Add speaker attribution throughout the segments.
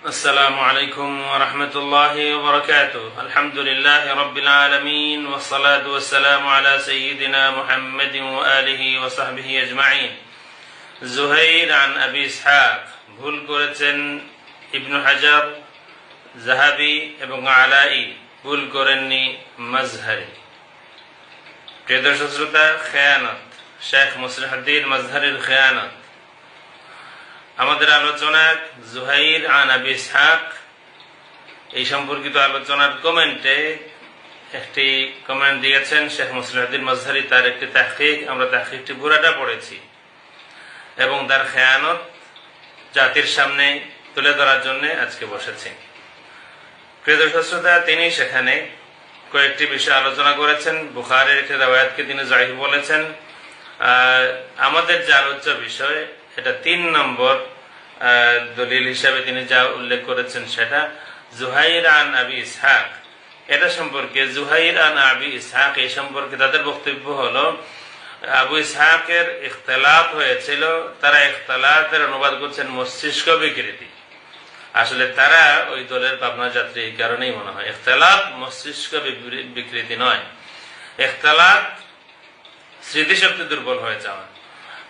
Speaker 1: السلام عليكم ورحمة الله وبركاته الحمد لله رب العالمين والصلاة والسلام على سيدنا محمد وآله وصحبه أجمعين زهير عن أبي إسحاق ভুল করেছেন ইবনু হাজার জাহাবি এবং আলাই ভুল করেননি মাজহারি প্রিয় দর্শক শ্রোতা খেয়ানত শেখ মুসলিহদ্দিন মাজহারির খেয়ানত আমাদের আলোচনা জুহাইর আন আবি ইসহাক। এই সম্পর্কিত আলোচনার কমেন্টে একটি কমেন্ট দিয়েছেন শেখ মুসলিহদ্দিন মাজহারি, তার একটি তাহকিক, আমরা তাহকিকটি পুরাটা পড়েছি। এবং তার খেয়ানত জাতির সামনে তুলে ধরার জন্য আজকে বসেছি। দর্শক তিনি সেখানে কয়েকটি বিষয় আলোচনা করেছেন। বুখারের একটি রাওয়ায়াতকে তিনি জাহির বলেছেন। আমাদের যে আলোচ্য বিষয় এটা তিন নম্বর দলিল হিসাবে তিনি যা উল্লেখ করেছেন সেটা, জুহাইর আন আবি ইসহাক। এটা সম্পর্কে, জুহাইর আন আবি ইসহাক এই সম্পর্কে তাদের বক্তব্য হলো, আবু ইসহাকের ইখতলাফ হয়েছিল, তারা ইখতলাফের অনুবাদ করছেন মস্তিষ্ক বিকৃতি। আসলে তারা ওই দলের পাবনা যাত্রী এই কারণেই মনে হয়। ইখতলাফ মস্তিষ্ক বিকৃতি নয়। ইখতলাফ স্মৃতিশক্তি দুর্বল হয়ে যাওয়া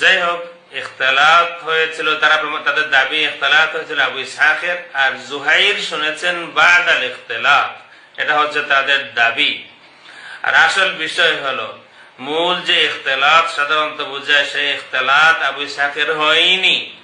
Speaker 1: যাই হোক ইখতলাফ হয়েছিল, তারা তাদের দাবি ইখতলাফ হয়েছিল। আবু ইসহাকের আর জুহাইর শুনেছেন বাদ আল ইখতলাফ। এটা হচ্ছে তাদের দাবি। আর আসল বিষয় হলো, মূল যে ইখতলাফ সাধারণত বোঝায় সেই ইখতলাফ আবু ইসহাকের হয়নি।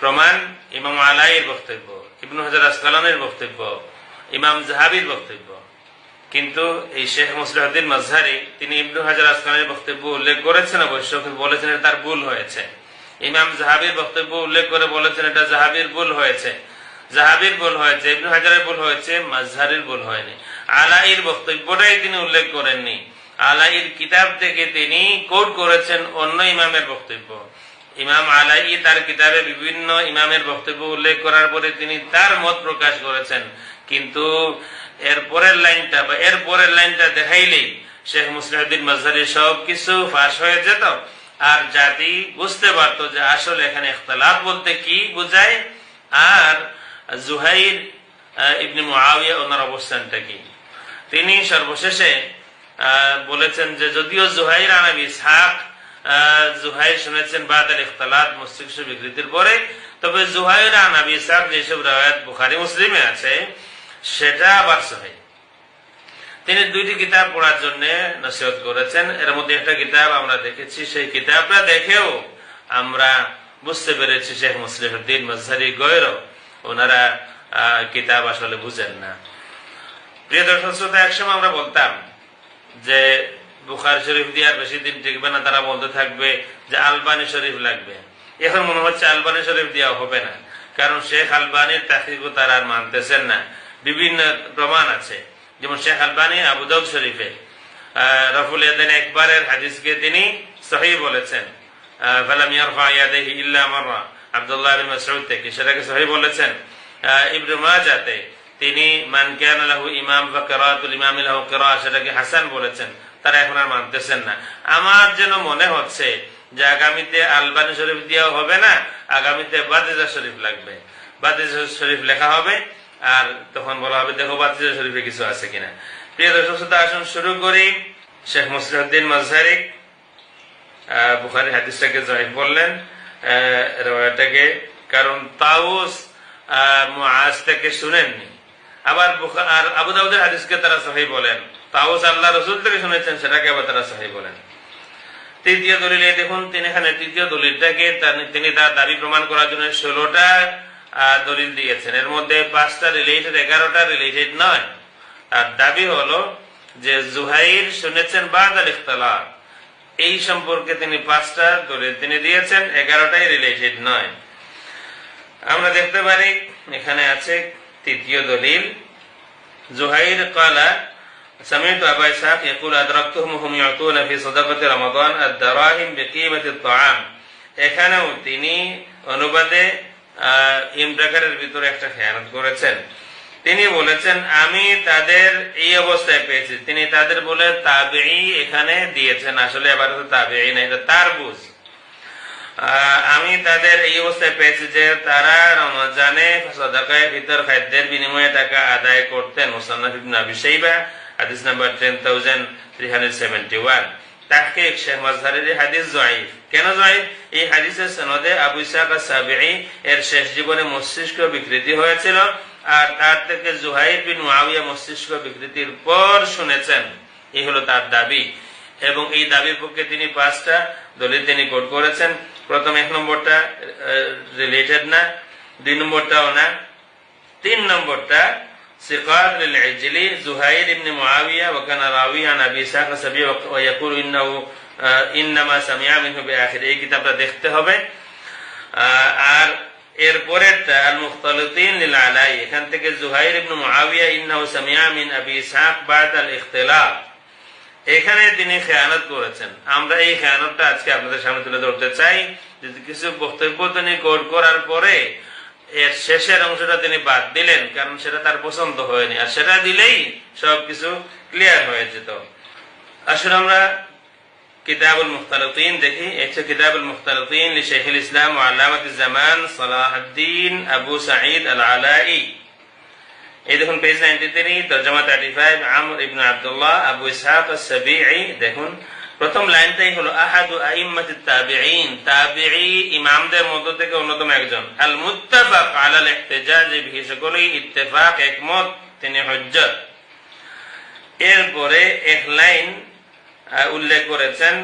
Speaker 1: প্রমাণ ইমাম আলাইয়ের বক্তব্য, ইবনু হাজার আসকালানের বক্তব্য, ইমাম জাহাবির বক্তব্য। কিন্তু এই শেখ মুসলিহদ্দিন মাজহারি তিনি ইবনু হাজার আসকালানের বক্তব্য উল্লেখ করেছেন অবশ্য বলেছেন তার ভুল হয়েছে। ইমাম জাহাবির বক্তব্য উল্লেখ করে বলেছেন এটা জাহাবির ভুল হয়েছে। জাহাবির ভুল হয়েছে, ইবনু হাজারের ভুল হয়েছে মাজহারির ভুল হয়নি। আলাইর বক্তব্যটাই তিনি উল্লেখ করেননি। আলাইর কিতাব থেকে তিনি কোট করেছেন অন্য ইমামের বক্তব্য। ইমাম আলাই তার কিতাবে বিভিন্ন ইমামের বক্তব্য উল্লেখ করার পরে তিনি তার মত প্রকাশ করেছেন। কিন্তু এর পরের লাইনটা বা এর পরের লাইনটা দেখাইলেই শেখ মুসলিহদ্দিন মাজহারি সব কিছু ফাঁস হয়ে যেত। আর জাতি বুঝতে পারতো যে আসলে এখানে ইখতলাফ বলতে কি বোঝায়। আর জুহাইর ইবনে মুআবিয়া ওনার অবস্থানটা কি? তিনি সর্বশেষে বলেছেন যে যদিও জুহাইর আনাবি আহ, জুহাইর শুনেছেন বাদ আল ইখতলাত মস্তিষ্ক বিকৃতির পরে তবে জুহাইর আনাবি ইসহাক যেসব রায়াত বুখারি মুসলিমে আছে সেটা আবার সহি। তিনি দুইটি কিতাব পড়ার জন্য নসিহত করেছেন। এর মধ্যে একটা কিতাব আমরা দেখেছি, সেই কিতাবটা দেখেও আমরা বুঝতে পেরেছি শেখ মুসলিহদ্দিন মজহারি গৈর ওনারা কিতাব আসলে বুঝেন না। প্রিয় দর্শক শ্রোতা, একসময় আমরা বলতাম যে বুখার শরীফ দিয়ে আর বেশি দিন টিকবে না, তারা বলতে থাকবে যে আলবানি শরীফ লাগবে। এখন মনে হচ্ছে আলবানি শরীফ দেওয়া হবে না, কারণ শেখ আলবানির তাহিকও তারা আর মানতেছেন না। বিভিন্ন প্রমাণ আছে। যেমন শেখ আলবানি আবুদাউদ শরীফে। রফুল ইয়াদিন একবারের হাদিসকে তিনি সহি বলেছেন। থেকে সেটাকে বলেছেন। তিনি ইমাম কিরা, সেটাকে হাসান বলেছেন। তারা এখন আর মানতেছেন না। আমার যেন মনে হচ্ছে যে আগামীতে আলবানি শরীফ দেওয়া হবে না, আগামীতে বাদিজা শরীফ লাগবে। বাদিজা শরীফ লেখা হবে। আর তখন বলা হবে দেখো বাদিজা শরীফে কিছু আছে কিনা। প্রিয় দর্শক শ্রোতা আসুন শুরু করি। শেখ মুসলিউদ্দিন মাজহারি আহ, বুখারী হাদিসটাকে জয়ীফ বললেন আহ, রেওয়ায়তটাকে কারণ তাউস মুআজ থেকে শুনেননি। আবার আর আবু দাউদের হাদিসকে তারা সহি বলেন। তাউস আল্লাহ রসুল থেকে শুনেছেন সেটাকে আবার তারা সহি বলেন। তৃতীয় দলিলে দেখুন তিনি এখানে তৃতীয় দলিলটাকে তিনি তার দাবি প্রমাণ করার জন্য ষোলোটা দলিল দিয়েছেন এর মধ্যে পাঁচটা রিলেটেড এগারোটা রিলেটেড নয় তার দাবি হলো যে জুহাইর শুনেছেন বাদ আল ইখতলাফ এই সম্পর্কে তিনি পাঁচটা দলিল তিনি দিয়েছেন এগারোটাই রিলেটেড নয় আমরা দেখতে পারি এখানে আছে তৃতীয় দলিল জুহাইর কালা سمعت أبا إسحاق يقول أدركتهم وهم يعطون في صدقة رمضان الدراهم بقيمة الطعام এখানেও তিনি অনুবাদে আহ, ইমপ্রাকারের ভিতরে একটা খেয়ানত করেছেন। তিনি বলেছেন, আমি তাদের এই অবস্থায় পেয়েছি। তিনি তাদের বলে তাবেই এখানে দিয়েছেন। আসলে আবার তো তাবেই না, এটা তার বুঝ। আমি তাদের এই অবস্থায় পেয়েছি যে তারা রমজানে ভিতর খাদ্যের বিনিময়ে টাকা আদায় করতেন। মুসান্নাফ ইবনে আবি শাইবা, হাদিস নাম্বার 10371 তাহকিক শেখ মাজহারের হাদিস জয়ীফ। কেন এই হাদিসের সনদে এর শেষ জীবনে মস্তিষ্ক বিকৃতি হয়েছিল আর তার থেকে মস্তিষ্ক বিকৃতির পর শুনেছেন। এই হলো তার দাবি। এবং এই দাবির পক্ষে তিনি পাঁচটা দলিল তিনি কোট করেছেন। প্রথম এক নম্বরটা রিলেটেড না। দুই নম্বরটাও না। তিন নম্বরটা সিকার للعجلي زهير بن معاوية وكان راوي عن أبي إسحاق السبيعي ويقول إنه آه، إنما سمع منه بآخر এই কিতাবটা দেখতে হবে আহ, আর এরপরেরটা আল মুখতালিতিন লিল আলাই এখান থেকে জুহাইর ইবনে মুআবিয়া ইন্নাহু সামিআ মিন আবি ইসহাক বাদ আল ইখতিলাফ এখানে তিনি খেয়ানত করেছেন আমরা এই খেয়ানতটা আজকে আপনাদের সামনে তুলে ধরতে চাই যদি কিছু বক্তব্য তিনি কোট করার পরে এর শেষের অংশটা তিনি বাদ দিলেন, কারণ সেটা তার পছন্দ হয়নি। আর সেটা দিলেই সবকিছু ক্লিয়ার হয়ে যেত। আসলে আমরা কিতাবুল মুখতালিতিন দেখি। এটা কিতাবুল মুখতালিতিন লিশেখ ইসলাম ও আল্লামাত জামান সালাহুদ্দিন আবু সাঈদ আল আলাই এই দেখুন পেজ নাইনটি থ্রি তর্জমা thirty five Amr ibn Abdullah, Abu Ishaq সাবিঈ দেখুন। প্রথম লাইনটাই হলো আহাদু আইম্মাত তাবিঈন তাবিঈ ইমামদের মধ্য থেকে অন্যতম একজন আল মুত্তাফাক আলাল ইহতিজাজ বিহি সকলেই ইত্তেফাক একমত তিনি হজ্জত এরপরে এক লাইন আহ, উল্লেখ করেছেন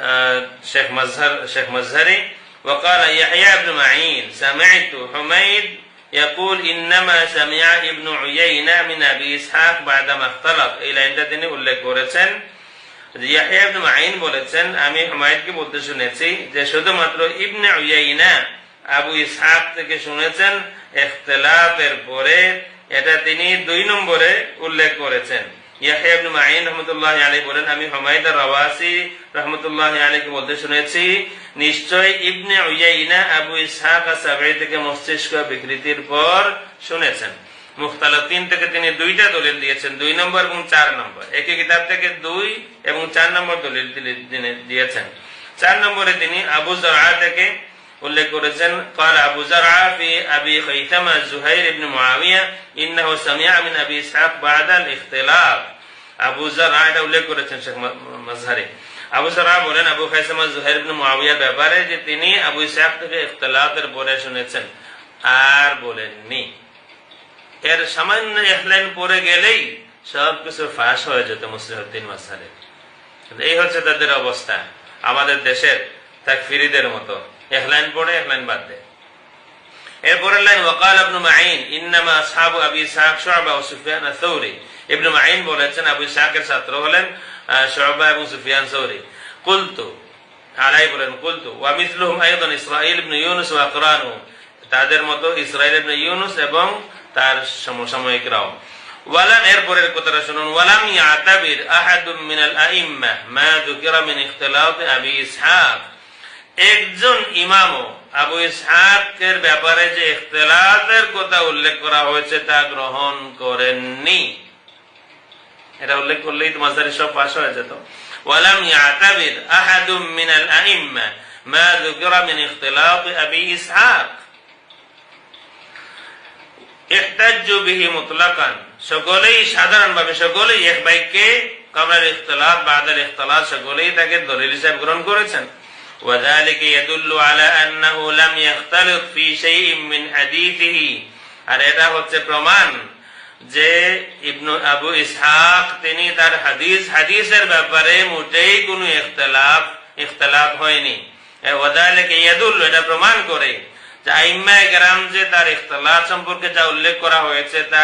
Speaker 1: আহ, শেখ মজহর শেখ মজহরি وقال يحيى بن معين سمعت حميد يقول إنما سمع ابن عيينة من أبي إسحاق بعدما اختلط এই লাইনটা তিনি উল্লেখ করেছেন বলেছেন, আমি হুমায়ুনকে বলতে শুনেছি যে শুধুমাত্র ইবনে আবু থেকে শুনেছেন ইখতিলাফের পরে এটা তিনি দুই নম্বরে উল্লেখ করেছেন। বলেন, আমি শুনেছি, নিশ্চয় ইবনে উয়াইনা আবু ইসহাক থেকে মস্তিষ্ক বিকৃতির পর শুনেছেন। মুখতালাতিন থেকে তিনি দুইটা দলিল দিয়েছেন দুই নম্বর এবং চার নম্বর একই কিতাব থেকে দুই এবং চার নম্বর দলিল দিলি- তিনি দিয়েছেন চার নম্বরে তিনি আবু জরা থেকে উল্লেখ করেছেন قال ابو زرعه في ابي خيثمه زهير بن معاويه انه سمع من ابي اسحاق بعد الاختلاف আবু জারআ এটা উল্লেখ করেছেন শেখ মাজহারি আবু জারআ বলেন আবু খাইসামা জুহাইর ইবনে মুআবিয়ার ব্যাপারে যে তিনি আবু ইসহাক থেকে ইখতিলাফের পরে শুনেছেন আর বলেননি এর সামান্য এক লাইন পরে গেলেই সবকিছু ফাঁস হয়ে যেত মুসলিহদ্দিন মাসালে এই হচ্ছে তাদের অবস্থা। আমাদের দেশের তাকফিরিদের মতো। এক লাইন পড়ে এক বাদ দেয়। এবং সুফিয়ান সাউরি কুলতু বলেন তাদের মতো ইসরাঈল ইউনুস এবং তার সমসাময়িকরাও ওয়ালাম এরপরের কথাটা শুনুন, ওয়ালাম ইয়াতাবির আহাদুম মিনাল আইম্মা মা যুকিরা মিন আবি ইসহাক। একজন ইমামও আবু ইসহাকের ব্যাপারে যে কথা উল্লেখ করা হয়েছে তা গ্রহণ করেননি। এটা উল্লেখ করলেই তো সব পাশ হয়ে যেত। ওয়ালাম ইয়াতাবির আহাদুম মিনাল আইম্মা মা যুকিরা মিন ইখতিলাত আবি ইসহাক। ইহতাজ্জু বিহি মুতলাকান সকলেই সাধারণভাবে সকলেই এক বাইককে কামরার ইখতিলাফ বাদাল ইখতিলাফ সকলেই তাকে দলিল হিসাবে গ্রহণ করেছেন وذلك يدل على أنه لم يختلط في شيء من حديثه আর এটা হচ্ছে প্রমাণ যে ইবনু আবু ইসহাক তিনি তার হাদিস হাদিসের ব্যাপারে মোটেই কোনো ইখতিলাফ ইখতিলাফ হয়নি ওয়াদালিকে ইয়াদুল এটা প্রমাণ করে যে আইম্মা গ্রাম যে তার ইখতলাফ সম্পর্কে যা উল্লেখ করা হয়েছে তা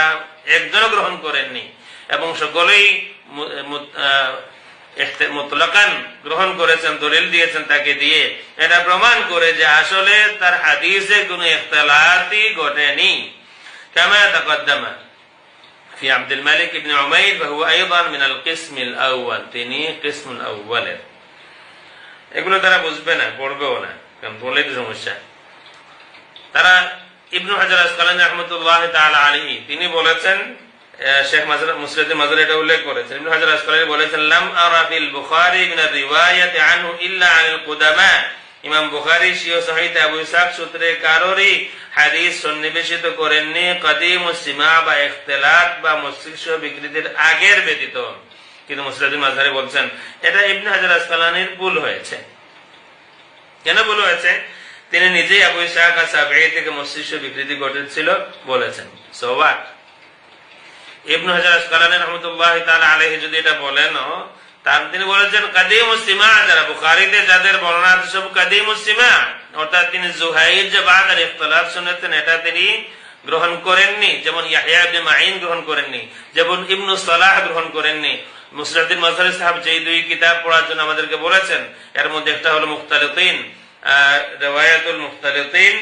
Speaker 1: একজনও গ্রহণ করেননি এবং সকলেই মু- মু- আহ, ইখতে- মুতলাকান গ্রহণ করেছেন দলিল দিয়েছেন তাকে দিয়ে এটা প্রমাণ করে যে আসলে তার হাদিসে কোনো ইখতলাফই ঘটেনি كما تقدم في عبد الملك بن عمير فهو أيضا من القسم الأول তিনি قسم الأول এগুলো তারা বুঝবে না পড়বেও না কারণ পড়লেই তো সমস্যা তারা ইবনু হাজার আসকালানি রহমতুল্লাহ আলাইহি, তিনি বলেছেন সন্নিবেশিত করেননি কদিম ও বা বা মস্তিষ্ক বিকৃতির আগের ব্যতীত। কিন্তু মুসলিম মাঝারি বলছেন, এটা ইবনে হাজার আসকালানির ভুল হয়েছে। কেন ভুল হয়েছে? তিনি নিজেই আবু থেকে মস্তিষ্ক বিকৃতি ঘটেছিল বলেছেন। এটা তিনি গ্রহণ করেননি। যেমন করেননি। যেমন গ্রহণ করেননি। দুই পড়ার জন্য আমাদেরকে বলেছেন, এর মধ্যে একটা হলো মুখতালিতিন রেওয়ায়াতুল মুখতালিতিন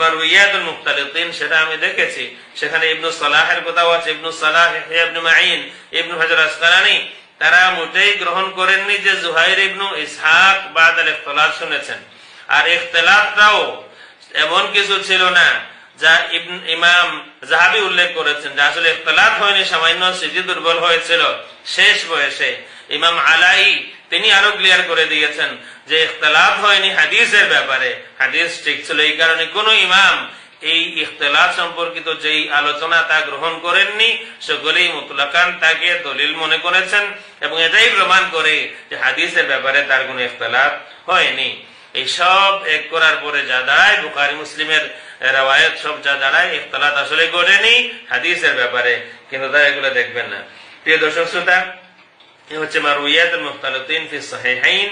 Speaker 1: মারুইয়াতুল মুখতালিতিন, সেটা আমি দেখেছি। সেখানে ইবনু সালাহের কথাও আছে? ইবনু সালাহ ইবনে মাইন ইবনু হাজার আসকালানি। তারা মোটেই গ্রহণ করেননি যে জুহাইর ইবনু ইসহাক বাদ আল শুনেছেন। আর ইখতিলাফটাও এমন কিছু ছিল না যা ইমাম জাহাবি উল্লেখ করেছেন যে আসলে ইখতিলাফ হয়নি, সামান্য স্মৃতি দুর্বল হয়েছিল। শেষ বয়সে ইমাম আলাই তিনি আরও ক্লিয়ার করে দিয়েছেন যে ইখতলাফ হয়নি হাদিসের ব্যাপারে। হাদিস ঠিক ছিল এই কারণে কোন ইমাম এই ইখতলাফ সম্পর্কিত যেই আলোচনা তা গ্রহণ করেননি, সকলেই মুতলাকান তাকে দলিল মনে করেছেন এবং এটাই প্রমাণ করে যে হাদিসের ব্যাপারে তার কোন ইখতলাফ হয়নি। এই সব এক করার পরে যা দাঁড়ায়, বুখারি, মুসলিমের রাওয়ায়ত সব যা দাঁড়ায়, ইখতলাফ আসলে ঘটেনি হাদিসের ব্যাপারে, কিন্তু তারা এগুলো দেখবেন না। প্রিয় দর্শক, শ্রোতা হচ্ছে মারুইয়াত মুখতালিতিন ফি সাহিহাইন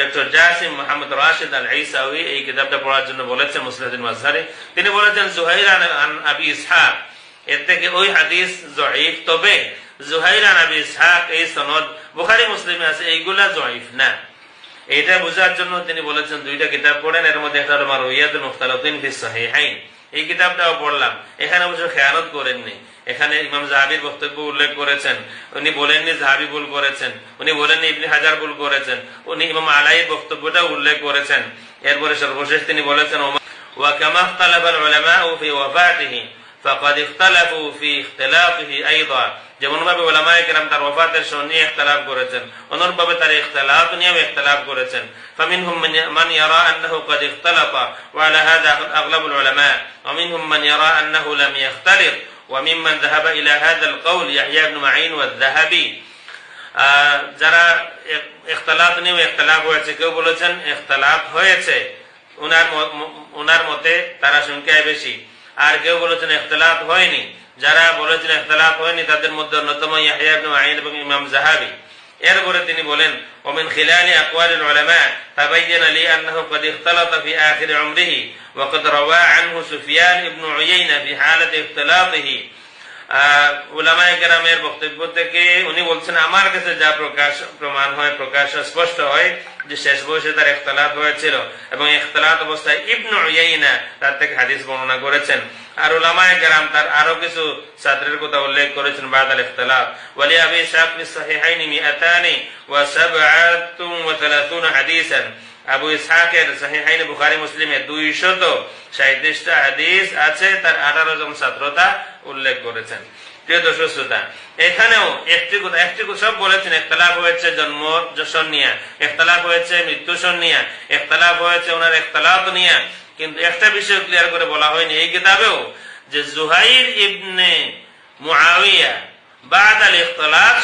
Speaker 1: ডক্টর জাসিম মোহাম্মদ রাশিদ আল ঈসাউই এই কিতাবটা পড়ার জন্য বলেছেন মুসলিম মাজহারি তিনি বলেছেন জুহাইর আন আবি ইসহাক এর থেকে ওই হাদিস জয়ীফ তবে জুহাইর আন আবি ইসহাক এই সনদ বুখারি মুসলিমে আছে এইগুলা জয়ীফ না এটা বোঝার জন্য তিনি বলেছেন দুইটা কিতাব পড়েন এর মধ্যে একটা হলো মারুইয়াতুল মুখতালিতিন ফি সাহিহাইন এই কিতাবটাও পড়লাম এখানে অবশ্য খেয়ানত করেননি এখানে ইমাম জাহাবির বক্তব্য উল্লেখ করেছেন উনি বলেননি জাহাবি ভুল করেছেন উনি বলেননি ইবনি হাজার ভুল করেছেন উনি ইমাম আলাইয়ের বক্তব্যটা উল্লেখ করেছেন এরপরে সর্বশেষ তিনি বলেছেন وكما اختلف العلماء في وفاته فقد اختلفوا في اختلافه ايضا যেমন ভাবে ওলামায়ে কেরাম তার ওফাতের সময় নিয়ে ইখতিলাফ করেছেন অনুরূপভাবে তার ইখতিলাফ নিয়েও ইখতিলাফ করেছেন فمنهم من يرى انه قد اختلف وعلى هذا اغلب العلماء ومنهم من يرى انه لم يختلف وممن ذهب الى هذا القول يحيى بن معين والذهبي যারা ইখতিলাফ নিয়ে ইখতিলাফ হয়েছে কেউ বলেছেন ইখতিলাফ হয়েছে উনার উনার মতে তারা সংখ্যায় বেশি আর কেউ বলেছেন ইখতিলাফ হয়নি যারা বলেছেন ইখতিলাফ হয়নি তাদের মধ্যে অন্যতম ইয়াহিয়া ইবনে মাইন এবং ইমাম জাহাবি এরপরে তিনি বলেন ومن خلال أقوال العلماء تبين لي أنه قد اختلط في آخر عمره وقد روى عنه سفيان بن عيينة في حالة اختلاطه উলামায়ে কেরামের বক্তব্য থেকে উনি বলছেন, আমার কাছে যা প্রকাশ প্রমাণ হয়, প্রকাশ স্পষ্ট হয় যে শেষ বয়সে তার হয়েছিল এবং অবস্থায় ইবনু উয়াইনা তার থেকে হাদিস বর্ণনা করেছেন। আর কেরাম তার আরও কিছু ছাত্রের কথা উল্লেখ করেছেন বাদ আল ইখতলাফ। ওয়ালি আবি ফি সাহিহাইন ওয়া সাবআতুন ওয়া হাদিসান। আবু ইসহাকের সাহিহাইন বুখারী মুসলিমে 237টা হাদিস আছে, তার 18 জন ছাত্রতা উল্লেখ করেছেন। এখানেও একটি বিষয় ক্লিয়ার করে বলা হয়নি এই যে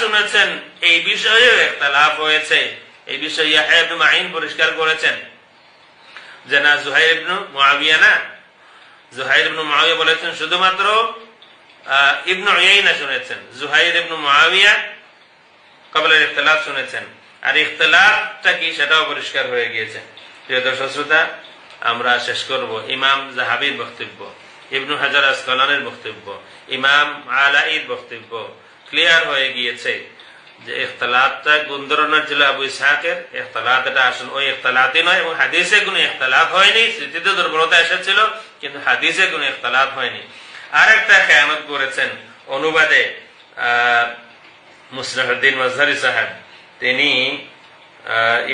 Speaker 1: শুনেছেন, এই বিষয়েও একতলাফ হয়েছে। এই বিষয়ে ইয়াহয়া ইবনে মাইন পরিষ্কার করেছেন যে না, জুহাইর ইবনু মুআবিয়া না। জুহাইর ইবনু মুআবিয়া বলেছেন, শুধুমাত্র ইবনু উয়াইনা শুনেছেন। জুহাইর ইবনু মুআবিয়া কবলের ইখতিলাফ শুনেছেন। আর ইখতিলাফটা কি সেটাও পরিষ্কার হয়ে গিয়েছে। প্রিয় দর্শক শ্রোতা, আমরা শেষ করব। ইমাম জাহাবির বক্তব্য, ইবনু হাজার আসকালানের বক্তব্য, ইমাম আলাইর বক্তব্য ক্লিয়ার হয়ে গিয়েছে। যে কোন ধরনের ছিল আবু ইসহাকের ইখতলাফ এটা আসলে ওই ইখতলাফই নয় এবং হাদিসে কোনো ইখতলাফ হয়নি, স্মৃতিতে দুর্বলতা এসেছিল, কিন্তু হাদিসে কোনো ইখতলাফ হয়নি। আর একটা খেয়ানত করেছেন অনুবাদে মুসলাহদ্দিন মজহারি সাহেব। তিনি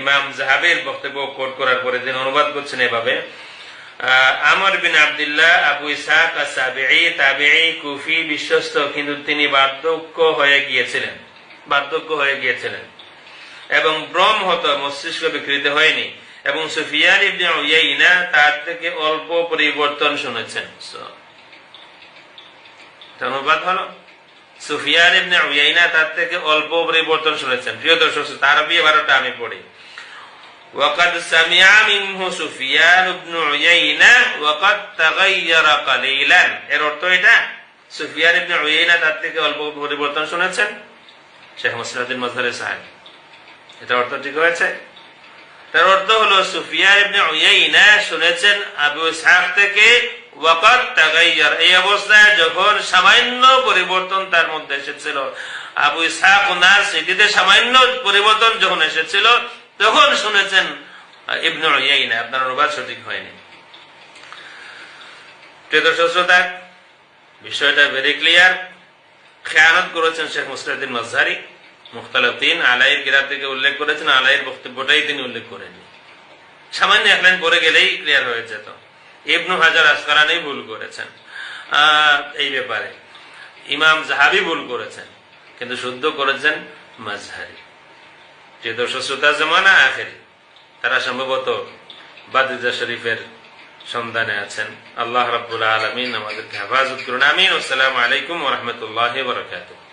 Speaker 1: ইমাম জাহাবের বক্তব্য কোট করার পরে তিনি অনুবাদ করছেন এভাবে আমর বিন আবদুল্লাহ, আবু ইসাক সাবিঈ তাবিঈ, কুফি বিশ্বস্ত, কিন্তু তিনি বার্ধক্য হয়ে গিয়েছিলেন। বার্ধক্য হয়ে গিয়েছিলেন এবং ব্রম হতো মস্তিষ্ক বিকৃত হয়নি এবং সুফিয়ান ইবনে উয়াইনা তার থেকে অল্প পরিবর্তন শুনেছেন So, এটা অনুবাদ হলো সুফিয়ান ইবনে উয়াইনা তার থেকে অল্প পরিবর্তন শুনেছেন প্রিয় দর্শক তার বিয়ে বারোটা আমি পড়ি وقد سمع منه سفيان بن عيينة وقد تغير قليلا এর অর্থ এটা সুফিয়ান ইবনে উয়াইনা তার থেকে অল্প পরিবর্তন শুনেছেন শেখ মুসলিউদ্দিন মাজহারের সাহেব। এটা অর্থ ঠিক হয়েছে? তার অর্থ হলো উয়াইনা শুনেছেন আবু ইসহাক থেকে এই অবস্থায় যখন সামান্য পরিবর্তন তার মধ্যে এসেছিল, আবু ইসহাক স্মৃতিতে সামান্য পরিবর্তন যখন এসেছিল, তখন শুনেছেন, ইবনে উয়াইনা আপনার অনুবাদ সঠিক হয়নি। বিষয়টা ভেরি ক্লিয়ার খেয়ানত করেছেন শেখ মুসলিউদ্দিন মাজহারি মুখতালদ্দিন আলাইয়ের কিরাত থেকে উল্লেখ করেছেন, আলাইয়ের বক্তব্যটাই তিনি উল্লেখ করেননি। সামান্য এক লাইন পরে গেলেই ক্লিয়ার হয়ে যেত। ইবনু হাজার আসকারানি ভুল করেছেন। এই ব্যাপারে ইমাম জাহাবি ভুল করেছেন, কিন্তু শুদ্ধ করেছেন মাজহারি যে দর্শক শ্রোতা, জমানা আখেরি, তারা সম্ভবত বাদিজা শরীফের সন্ধানে আছেন। আল্লাহ রাবুল আলমিন আমাদেরকে হেফাজত করুন। আমিন। আসসালামু আলাইকুম রহমতুল্লাহ বরকাতুহ।